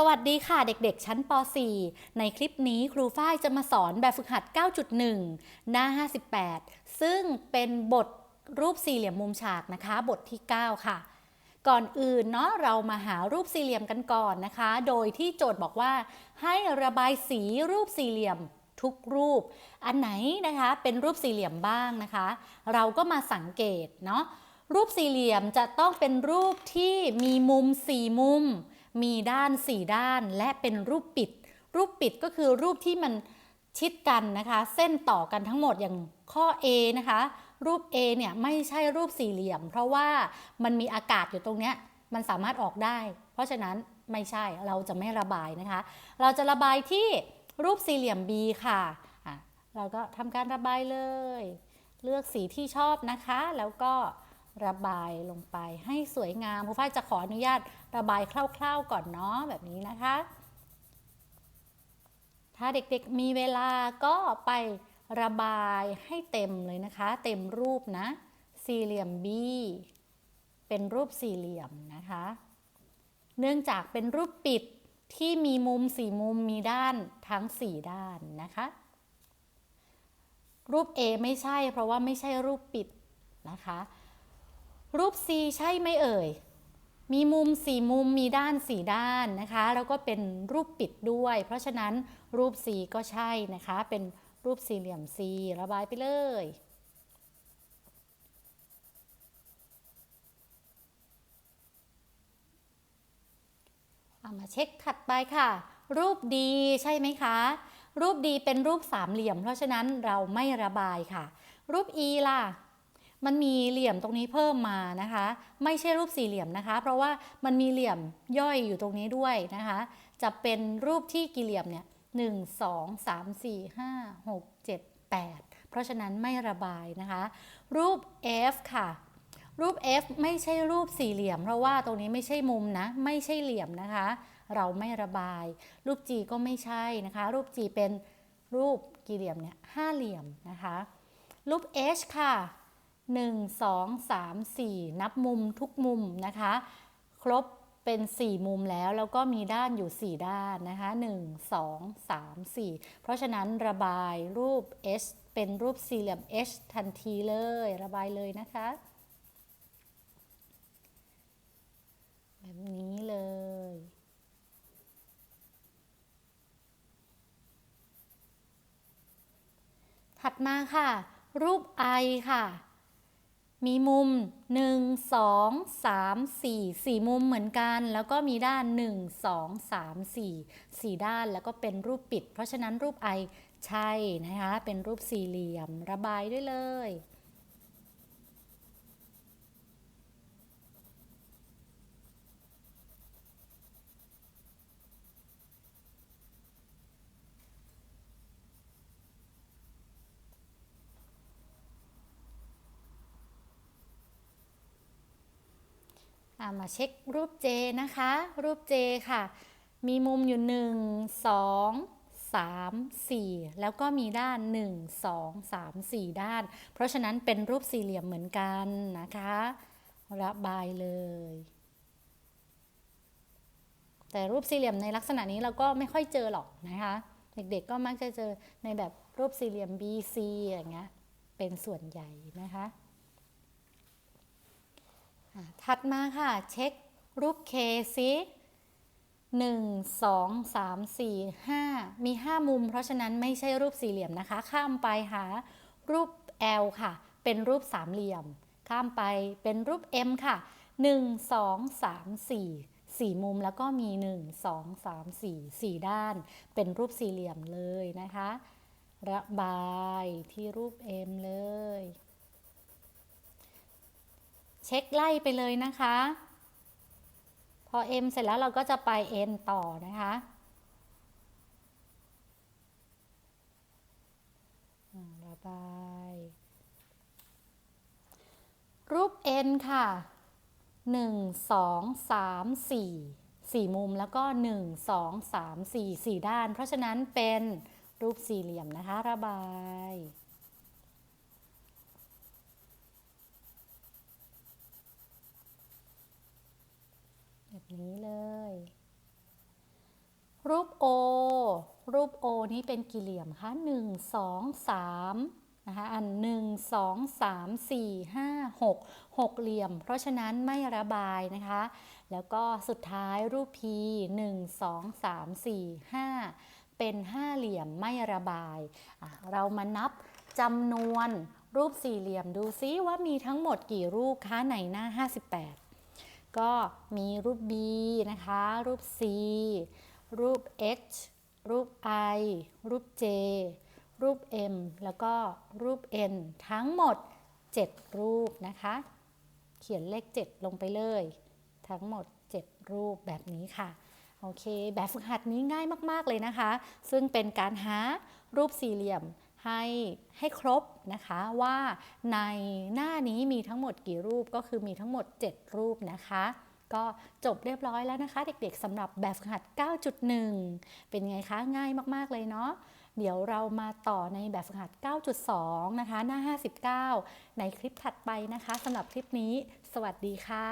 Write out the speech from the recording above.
สวัสดีค่ะเด็กๆ ชั้นป .4 ในคลิปนี้ครูฝ้ายจะมาสอนแบบฝึกหัด 9.1 หน้า 58 ซึ่งเป็นบทรูปสี่เหลี่ยมมุมฉากนะคะ บทที่ 9 ค่ะ ก่อนอื่นเนาะเรามาหารูปสี่เหลี่ยมกันก่อนนะคะ โดยที่โจทย์บอกว่า ให้ระบายสีรูปสี่เหลี่ยมทุกรูป อันไหนนะคะเป็นรูปสี่เหลี่ยมบ้างนะคะ เราก็มาสังเกตเนาะรูปสี่เหลี่ยมจะต้องเป็นรูปที่มีมุมสี่มุมม มีด้านสี่ด้านและเป็นรูปปิด รูปปิดก็คือรูปที่มันชิดกันนะคะ เส้นต่อกันทั้งหมดอย่างข้อ A นะคะ รูป A เนี่ยไม่ใช่รูปสี่เหลี่ยม เพราะว่ามันมีอากาศอยู่ตรงเนี้ยมันสามารถออกได้ เพราะฉะนั้นไม่ใช่เราจะไม่ระบายนะคะ เราจะระบายที่รูปสี่เหลี่ยม B ค่ะะเราก็ทำการระบายเลย เลือกสีที่ชอบนะคะ แล้วก็ ระบายลงไปให้สวยงามครูฝ้ายจะขออนุญาตระบายคร่าวๆก่อนเนาะแบบนี้นะคะ ถ้าเด็กๆมีเวลาก็ไประบายให้เต็มเลยนะคะ เต็มรูปนะ สี่เหลี่ยม B เป็นรูปสี่เหลี่ยมนะคะ เนื่องจากเป็นรูปปิดที่มีมุมสี่มุมมีด้านทั้งสี่ด้านนะคะ รูป A ไม่ใช่เพราะว่าไม่ใช่รูปปิดนะคะ รูป C ใช่ไหมเอ่ย มีมุมสี่มุมมีด้านสี่ด้านนะคะ แล้วก็เป็นรูปปิดด้วย เพราะฉะนั้นรูป C ก็ใช่นะคะ เป็นรูปสี่เหลี่ยม C ระบายไปเลยเอามาเช็คถัดไปค่ะ รูปดีใช่ไหมคะ รูปดีเป็นรูปสามเหลี่ยม เพราะฉะนั้นเราไม่ระบายค่ะ รูป E ล่ะ มันมีเหลี่ยมตรงนี้เพิ่มมานะคะ ไม่ใช่รูปสี่เหลี่ยมนะคะ เพราะว่ามันมีเหลี่ยมย่อยอยู่ตรงนี้ด้วยนะคะ จะเป็นรูปที่กี่เหลี่ยมเนี่ยหนึ่งสองสามสี่ห้าหกเจ็ดแปดเพราะฉะนั้นไม่ระบายนะคะ รูป F ค่ะ รูป F ไม่ใช่รูปสี่เหลี่ยม เพราะว่าตรงนี้ไม่ใช่มุมนะ ไม่ใช่เหลี่ยมนะคะ เราไม่ระบาย รูป G ก็ไม่ใช่นะคะ รูป G เป็นรูปกี่เหลี่ยมเนี่ยห้าเหลี่ยมนะคะ รูป H ค่ะ 1 2 3 4 นับมุมทุกมุมนะคะ ครบเป็น 4 มุมแล้วแล้วก็มีด้านอยู่ 4 ด้านนะคะ 1 2 3 4 เพราะฉะนั้นระบายรูป H เป็นรูปสี่เหลี่ยม H ทันทีเลย ระบายเลยนะคะ แบบนี้เลยถัดมาค่ะ รูป I ค่ะ มีมุม 1 2 3 4 4 มุมเหมือนกัน แล้วก็มีด้าน 1 2 3 4 4 ด้านแล้วก็เป็นรูปปิด เพราะฉะนั้นรูป I ใช่นะคะ เป็นรูปสี่เหลี่ยม ระบายด้วยเลย มาเช็ครูป J นะคะ รูป J ค่ะ มีมุมอยู่ 1 2 3 4 แล้วก็มีด้าน 1 2 3 4 ด้าน เพราะฉะนั้นเป็นรูปสี่เหลี่ยมเหมือนกันนะคะ ระบายเลย แต่รูปสี่เหลี่ยมในลักษณะนี้เราก็ไม่ค่อยเจอหรอกนะคะ เด็กๆก็มักจะเจอในแบบรูปสี่เหลี่ยม BC อย่างเงี้ย เป็นส่วนใหญ่นะคะ ถัดมาค่ะ เช็ครูป K ซิ1 2 3 4 5มี5มุม เพราะฉะนั้นไม่ใช่รูปสี่เหลี่ยมนะคะ ข้ามไปหารูป L ค่ะ เป็นรูปสามเหลี่ยม ข้ามไปเป็นรูป M ค่ะ1 2 3 4 4มุมแล้วก็มี1 2 3 4 4ด้าน เป็นรูปสี่เหลี่ยมเลยนะคะ ระบายที่รูป M เลย เช็คไล่ไปเลยนะคะ พอ M เสร็จแล้วเราก็จะไป N ต่อนะคะระบายรูป N ค่ะ 1 2 3 4 4 มุมแล้วก็ 1 2 3 4 4 ด้าน เพราะฉะนั้นเป็นรูปสี่เหลี่ยมนะคะ ระบายแบบนี้เลย รูป O รูป O นี้เป็นกี่เหลี่ยมคะ1 2 3นะคะอัน1 2 3 4 5 6 6 เหลี่ยม เพราะฉะนั้นไม่ระบายนะคะ แล้วก็สุดท้ายรูป P 1 2 3 4 5 เป็น 5 เหลี่ยมไม่ระบาย เรามานับจำนวนรูปสี่เหลี่ยมดูซิว่ามีทั้งหมดกี่รูปคะในหน้า 58 ก็มีรูป B นะคะ รูป C รูป H รูป I รูป J รูป M แล้วก็รูป N ทั้งหมด 7 รูปนะคะ เขียนเลข 7 ลงไปเลย ทั้งหมด 7 รูปแบบนี้ค่ะโอเค แบบฝึกหัดนี้ง่ายมาก ๆ เลยนะคะ ซึ่งเป็นการหารูปสี่เหลี่ยมให้ให้ครบนะคะว่าในหน้านี้มีทั้งหมดกี่รูปก็คือมีทั้งหมด 7 รูปนะคะ ก็จบเรียบร้อยแล้วนะคะ เด็กๆสำหรับแบบฝึกหัด 9.1 เป็นไงคะง่ายมากๆเลยเนาะเดี๋ยวเรามาต่อในแบบฝึกหัด 9.2 นะคะ หน้า 59 ในคลิปถัดไปนะคะสำหรับคลิปนี้ สวัสดีค่ะ